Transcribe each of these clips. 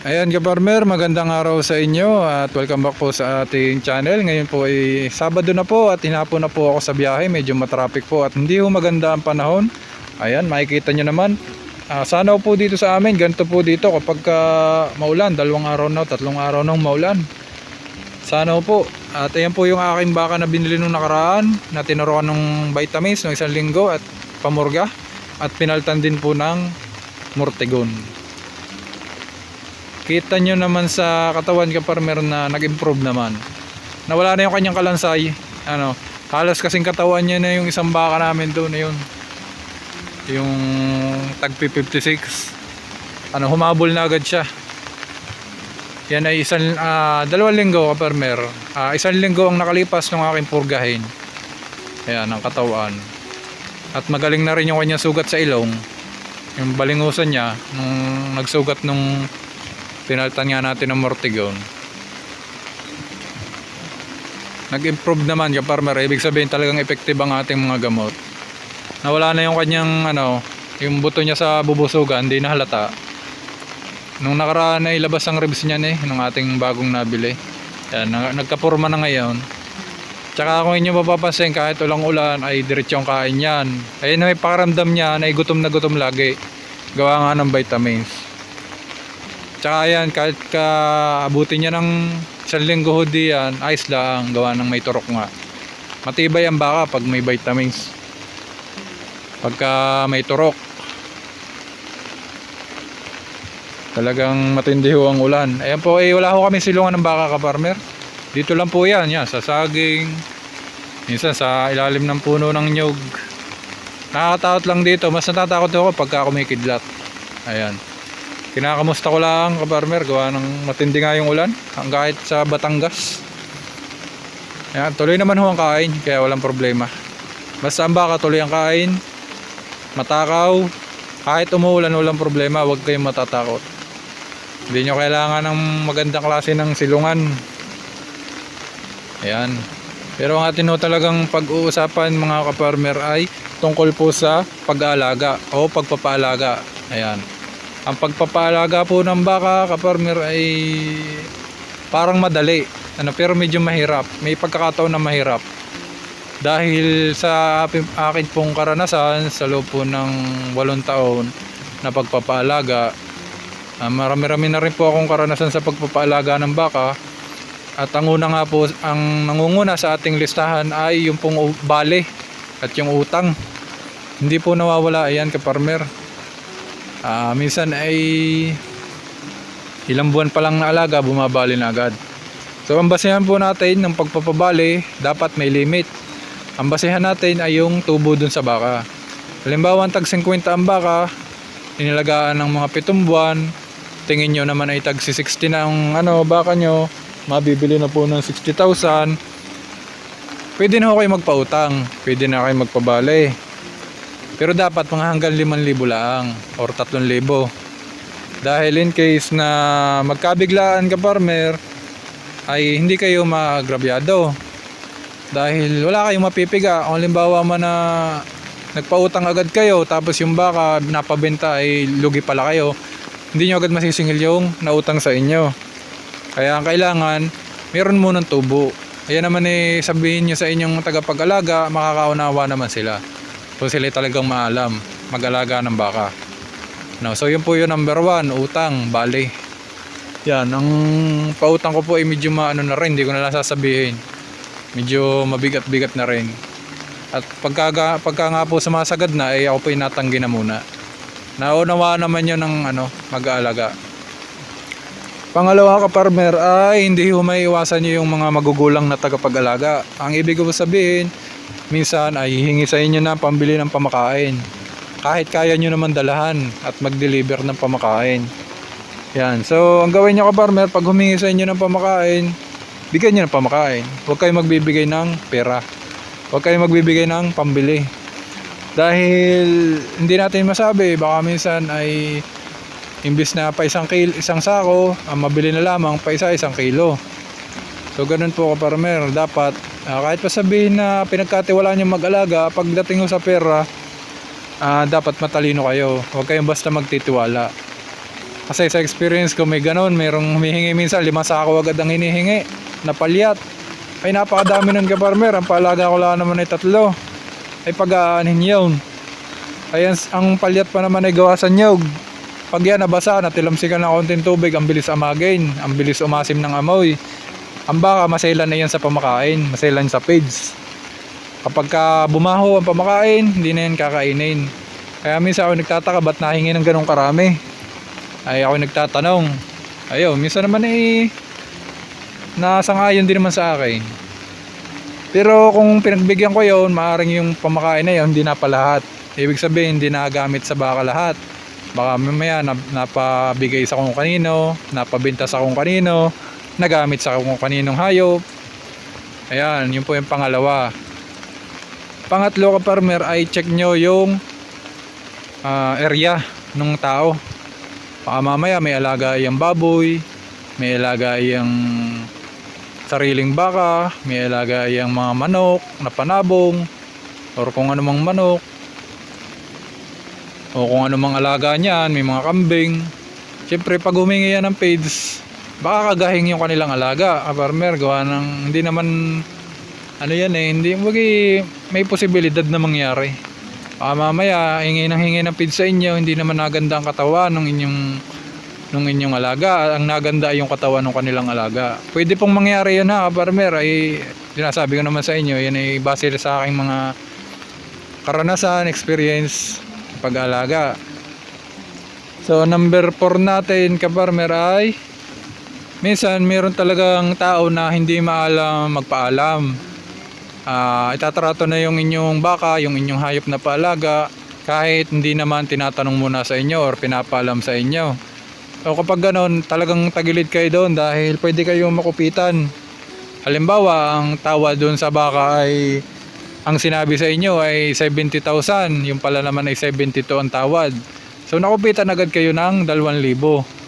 Ayan ka-farmer, magandang araw sa inyo at welcome back po sa ating channel. Ngayon po ay Sabado na po at hinapon na po ako sa biyahe. Medyo matraffic po at hindi ho maganda ang panahon. Ayan, makikita nyo naman. Ah, sana po dito sa amin, ganito po dito kapag ka maulan, dalawang araw na, tatlong araw nang maulan. Sana po. At ayan po yung aking baka na binili nung nakaraan na tinuruan ng vitamins ng isang linggo at pamurga at pinaltan din po ng mortegon. Kita nyo naman sa katawan ka farmer na nag-improve naman. Nawala na yung kanyang kalansay. Ano, halos kasing katawan niya na yung isang baka namin doon na yun. Yung tag 56. Ano, humabol na agad siya. Yan ay isang ah, dalawang linggo ka farmer. Ah, isang linggo ang nakalipas ng aking purgahin. Ayan, ang katawan. At magaling na rin yung kanyang sugat sa ilong. Yung balingusan niya nung nagsugat nung pinaltan nga natin ng mortigon nag-improve naman yung farmer. Ibig sabihin talagang effective ang ating mga gamot. Nawala na yung kanyang ano yung buto niya sa bubusugan hindi na halata. Nung nakaraan ay labas ang ribs niya eh nung ating bagong nabili. Yan, nag- nagkapurma na ngayon. Tsaka kung inyo mapapansin kahit ulang ulan ay diretsong kain yan ayun may pakaramdam niya na gutom na gutom lagi. Gawa nga ng vitamins Tsaka yan, kahit ka abutin niya ng isang linggo ho di yan, ayos lang, gawa ng may turok nga. Matibay ang baka pag may vitamins. Pagka may turok. Talagang matindi ho ang ulan. Ayan po, eh, wala ho kami silungan ng baka ka-farmer. Dito lang po yan, yan, sa saging. Minsan sa ilalim ng puno ng nyug. Nakakatakot lang dito. Mas natatakot ako pagka kumikidlat. Ayan. Kinakamusta ko lang ka-farmer gawa ng matindi nga yung ulan ang kahit sa Batangas. Yan, tuloy naman ho ang kain kaya walang problema. Basta ang baka tuloy ang kain, matakaw, kahit umuulan walang problema, huwag kayong matatakot. Hindi nyo kailangan ng magandang klase ng silungan. Ayan. Pero ang atin ho talagang pag-uusapan mga ka-farmer ay tungkol po sa pag-aalaga o pagpapaalaga. Ayan. Ang pagpapaalaga po ng baka kaparmer ay parang madali. Ano, pero medyo mahirap. May pagkakataon na mahirap. Dahil sa akin pong karanasan sa loob po ng walong taon na pagpapaalaga, ah, marami-rami na rin po akong karanasan sa pagpapaalaga ng baka. At ang una nga po, ang nangunguna sa ating listahan ay yung pong bale at yung utang. Hindi po nawawala ayan kaparmer. Ah, minsan ay ilang buwan pa lang na alaga, bumabali na agad. So ang basehan po natin ng pagpapabali, dapat may limit. Ang basehan natin ay yung tubo dun sa baka. Halimbawa, ang tag 50 ang baka, inilagaan ng mga pitong buwan, tingin nyo naman ay tag 60 na ang ano, baka nyo, mabibili na po ng 60,000. Pwede na ho kayo magpautang, pwede na kayo magpabali. Pero dapat mga hanggang 5,000 lang or 3,000. Dahil in case na magkabiglaan ka farmer ay hindi kayo maagrabyado. Dahil wala kayong mapipiga. Kung halimbawa man na nagpautang agad kayo tapos yung baka napabenta ay lugi pala kayo. Hindi nyo agad masisingil yung nautang sa inyo. Kaya ang kailangan, meron munang tubo. Ayan naman eh, sabihin nyo sa inyong tagapag-alaga, makakaunawa naman sila. So sila talagang maalam mag-alaga ng baka. No, so yun po yung number one, utang, bali. Yan, ang pautang ko po ay medyo maano na rin, hindi ko na sasabihin. Medyo mabigat-bigat na rin. At pagka, pagka nga po sumasagad na, ay ako po inatanggi na muna. Naunawa naman yun ng ano, mag-aalaga. Pangalawa ka farmer ay hindi ho may iwasan nyo yung mga magugulang na tagapag-alaga. Ang ibig ko sabihin, minsan ay hihingi sa inyo na pambili ng pamakain. Kahit kaya nyo naman dalahan at mag-deliver ng pamakain. Yan. So, ang gawin nyo ka farmer, pag humingi sa inyo ng pamakain, bigyan nyo ng pamakain. Huwag kayo magbibigay ng pera. Huwag kayo magbibigay ng pambili. Dahil hindi natin masabi, baka minsan ay imbis na pa isang kilo, isang sako, ang mabili na lamang pa isa isang kilo. So ganun po ka farmer, dapat ah, kahit pa sabihin na pinagkatiwalaan niyo mag-alaga, pagdating sa pera, ah, dapat matalino kayo. Huwag kayong basta magtitiwala. Kasi sa experience ko may ganun, mayroong humihingi minsan, lima sako agad ang hinihingi na palyat. Ay napakadami nun ka-farmer, ang paalaga ko lang naman ay tatlo. Ay pag-aanin yun. Ayan, ang palyat pa naman ay gawa sa nyog. Pag yan nabasa, natilamsikan ng konting tubig, ang bilis amagin, ang bilis umasim ng amoy. Ang baka, maselan na yan sa pamakain, maselan sa feeds. Kapag ka bumaho ang pamakain, hindi na yan kakainin. Kaya minsan ako nagtataka, ba't nahingi ng ganong karami? Ay ako nagtatanong. Ayaw, minsan naman eh, nasangayon din naman sa akin. Pero kung pinagbigyan ko yon, maaaring yung pamakain na yun, hindi na pa lahat. Ibig sabihin, hindi nagamit sa baka lahat. Baka mamaya nap- napabigay sa kung kanino, napabinta sa kung kanino, nagamit sa kung kaninong hayop. Ayan, yun po yung pangalawa. Pangatlo ka farmer ay check nyo yung ah, area ng tao. Baka mamaya may alaga yung baboy, may alaga yung sariling baka, may alaga yung mga manok na panabong, or kung ano mang manok, o kung ano mang alaga niyan, may mga kambing. Siyempre, pag humingi yan ng page, baka kagahing yung kanilang alaga. A farmer, gawa ng, hindi naman, ano yan eh, hindi, wagi, may posibilidad na mangyari. Baka mamaya, hingi ng hingi ng page sa inyo, hindi naman naganda ang katawan ng inyong nung inyong alaga. Ang naganda ay yung katawan ng kanilang alaga. Pwede pong mangyari yun ha, farmer. Ay, sinasabi ko naman sa inyo, yan ay base sa aking mga karanasan, experience, pag-alaga. So, number 4 natin, ka-farmer, ay minsan meron talagang tao na hindi maalam magpaalam. Ah, itatrato na yung inyong baka, yung inyong hayop na paalaga, kahit hindi naman tinatanong muna sa inyo or pinapaalam sa inyo. So kapag ganon, talagang tagilid kayo doon dahil pwede kayong makupitan. Halimbawa, ang tawad doon sa baka ay ang sinabi sa inyo ay 70,000, yung pala naman ay 72 ang tawad. So nakupitan agad kayo ng 2,000.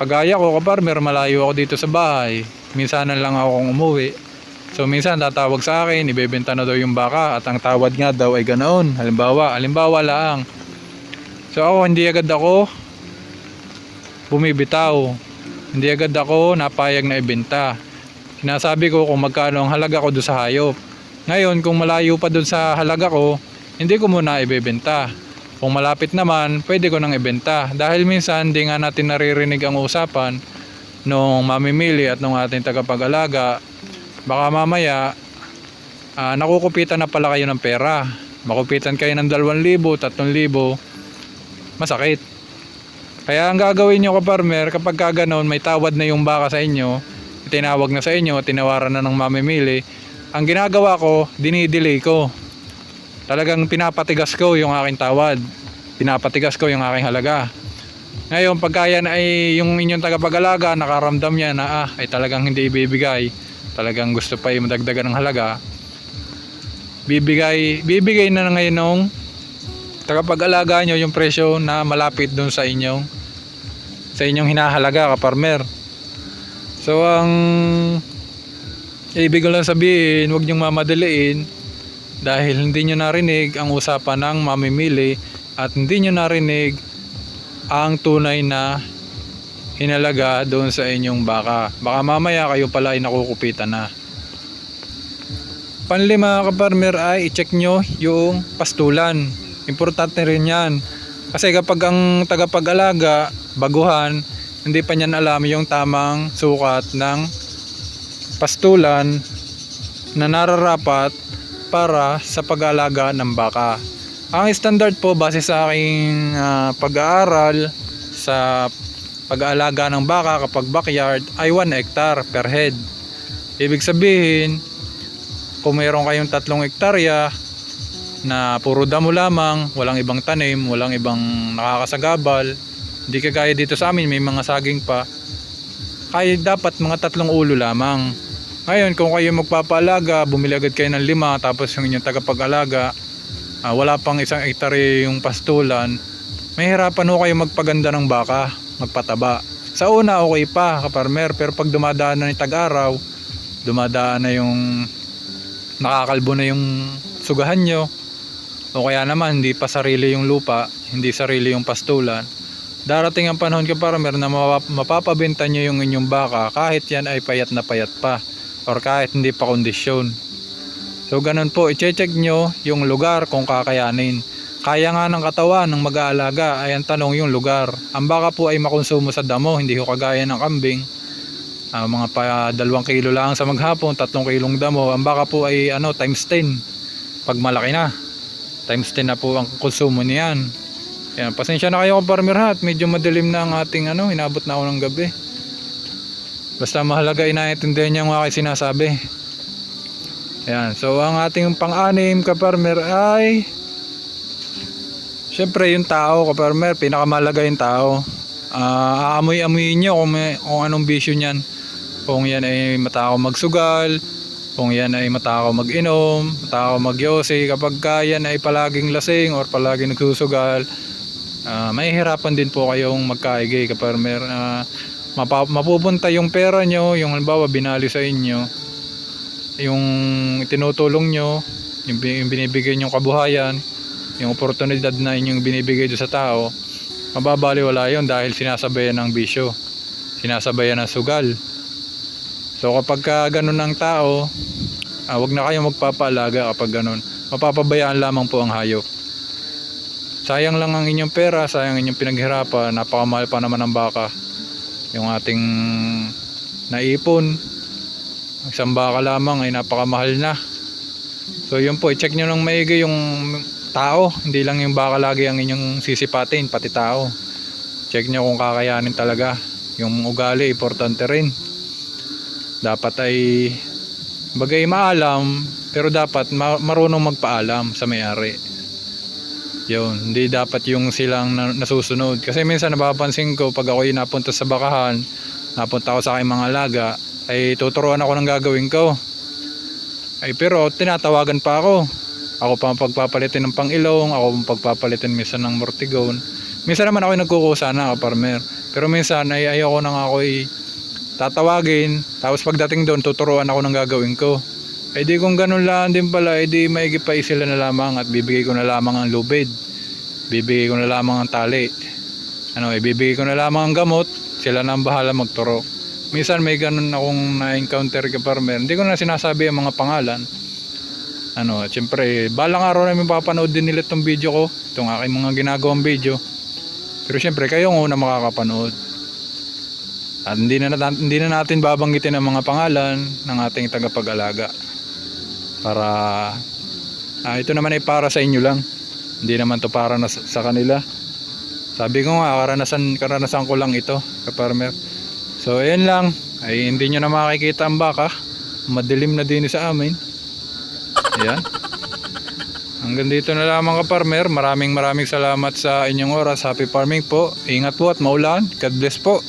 Kagaya ko, kaparmer, malayo ako dito sa bahay. Minsanan lang ako kung umuwi. So minsan tatawag sa akin, ibebenta na daw yung baka at ang tawad nga daw ay ganoon. Halimbawa, halimbawa lang. So ako, hindi agad ako bumibitaw. Hindi agad ako napayag na ibenta. Sinasabi ko kung magkano ang halaga ko doon sa hayop. Ngayon, kung malayo pa doon sa halaga ko, hindi ko muna ibebenta. Kung malapit naman, pwede ko nang ibenta. Dahil minsan, hindi nga natin naririnig ang usapan nung mamimili at nung ating tagapag-alaga. Baka mamaya, ah, nakukupitan na pala kayo ng pera. Makupitan kayo ng 2,000, 3,000. Masakit. Kaya ang gagawin nyo ka-farmer, kapag ka ganun, may tawad na yung baka sa inyo, tinawag na sa inyo, tinawaran na ng mamimili, ang ginagawa ko, dinidelay ko. Talagang pinapatigas ko yung aking tawad. Pinapatigas ko yung aking halaga. Ngayon, pagka yan ay yung inyong tagapag-alaga, nakaramdam niya na ah, ay talagang hindi ibibigay. Talagang gusto pa yung madagdagan ng halaga. Bibigay, bibigay na ngayon nung tagapag-alaga nyo yung presyo na malapit dun sa inyong sa inyong hinahalaga ka-farmer. So ang ibig ko lang sabihin, huwag niyong mamadaliin dahil hindi nyo narinig ang usapan ng mamimili at hindi nyo narinig ang tunay na hinalaga doon sa inyong baka. Baka mamaya kayo pala ay nakukupitan na. Panlima ka-farmer ay i-check nyo yung pastulan. Importante rin yan. Kasi kapag ang tagapag-alaga, baguhan, hindi pa niyan alam yung tamang sukat ng pastulan na nararapat para sa pag-aalaga ng baka. Ang standard po base sa aking ah, pag-aaral sa pag-aalaga ng baka kapag backyard ay 1 hectare per head. Ibig sabihin, kung mayroon kayong tatlong hektarya na puro damo lamang, walang ibang tanim, walang ibang nakakasagabal, hindi kagaya dito sa amin, may mga saging pa, kaya dapat mga tatlong ulo lamang. Ngayon, kung kayo magpapaalaga, bumili agad kayo ng lima, tapos yung inyong tagapag-alaga, ah, wala pang isang hektarya yung pastulan, mahirapan ho kayo magpaganda ng baka, magpataba. Sa una, okay pa, kaparmer, pero pag dumadaan na yung tag-araw, dumadaan na yung nakakalbo na yung sugahan nyo, o kaya naman hindi pa sarili yung lupa, hindi sarili yung pastulan, darating ang panahon ka farmer na mapap- mapapabenta nyo yung inyong baka kahit yan ay payat na payat pa or kahit hindi pa kondisyon. So ganun po, i-check nyo yung lugar kung kakayanin. Kaya nga ng katawan ng mag-aalaga ay ang tanong yung lugar. Ang baka po ay makonsumo sa damo, hindi ko kagaya ng kambing. Ah, mga pa dalawang kilo lang sa maghapon, tatlong kilong damo. Ang baka po ay ano, times 10 pag malaki na. Times 10 na po ang konsumo niyan. Yan, pasensya na kayo farmer hat. Medyo madilim na ang ating ano, inabot na ako ng gabi. Basta mahalaga inaintindihan niya ang aking sinasabi. Yan, so ang ating pang-anim ka farmer ay Siyempre yung tao ka farmer, pinakamalaga yung tao. Ah, aamoy-amoyin niyo kung, may, kung anong bisyo niyan. Kung yan ay matakaw magsugal, kung yan ay matakaw mag-inom, matakaw magyosi, kapag ka yan ay palaging lasing or palaging nagsusugal, ah mahihirapan din po kayong magkaigay kapag mer ah, mapa- mapupunta yung pera nyo, yung halimbawa binali sa inyo, yung tinutulong nyo, yung, yung binibigay nyong kabuhayan, yung oportunidad na inyong binibigay sa tao, mababaliwala yon dahil sinasabayan ng bisyo, sinasabayan ng sugal. So kapag ka ganun ang tao, ah, wag na kayong magpapaalaga kapag ganun. Mapapabayaan lamang po ang hayop. Sayang lang ang inyong pera, sayang ang inyong pinaghirapan, napakamahal pa naman ng baka. Yung ating naipon, isang baka lamang ay napakamahal na. So yun po, i-check nyo lang maigi yung tao, hindi lang yung baka lagi ang inyong sisipatin, pati tao. Check nyo kung kakayanin talaga. Yung ugali, importante rin dapat ay bagay maalam pero dapat ma- marunong magpaalam sa may-ari yun. Hindi dapat yung silang na- nasusunod. Kasi minsan napapansin ko pag ako'y napunta sa bakahan napunta ako sa aking mga alaga ay tuturuan ako ng gagawin ko. Ay pero tinatawagan pa ako. Ako pa ang pagpapalitin ng pangilong ako ang pagpapalitin minsan ng mortigon. Minsan naman ako nagkukusa na kaparmer pero minsan ay ayoko na nga ako'y tatawagin. Tapos pagdating doon tuturuan ako ng gagawin ko eh di kung ganun lang din pala eh di maigi pa sila na lamang at bibigay ko na lamang ang lubid. Bibigay ko na lamang ang tali. Ano ibibigay ko na lamang ang gamot. Sila na ang bahala magturo. Minsan may ganun akong na-encounter ka farmer hindi ko na sinasabi ang mga pangalan. Ano at syempre balang araw namin papanood din nila itong video ko. Itong aking mga ginagawang video. Pero syempre kayo ang una makakapanood. At hindi na, hindi na natin babanggitin ang mga pangalan ng ating tagapag-alaga. Para ah, ito naman ay para sa inyo lang. Hindi naman to para na sa kanila. Sabi ko nga, karanasan, karanasan ko lang ito, kaparmer. So, ayan lang. Ay, hindi nyo na makikita ang baka. Madilim na din sa amin. Ayan. Hanggang dito na lamang kaparmer. Maraming maraming salamat sa inyong oras. Happy farming po. Ingat po at maulan. God bless po.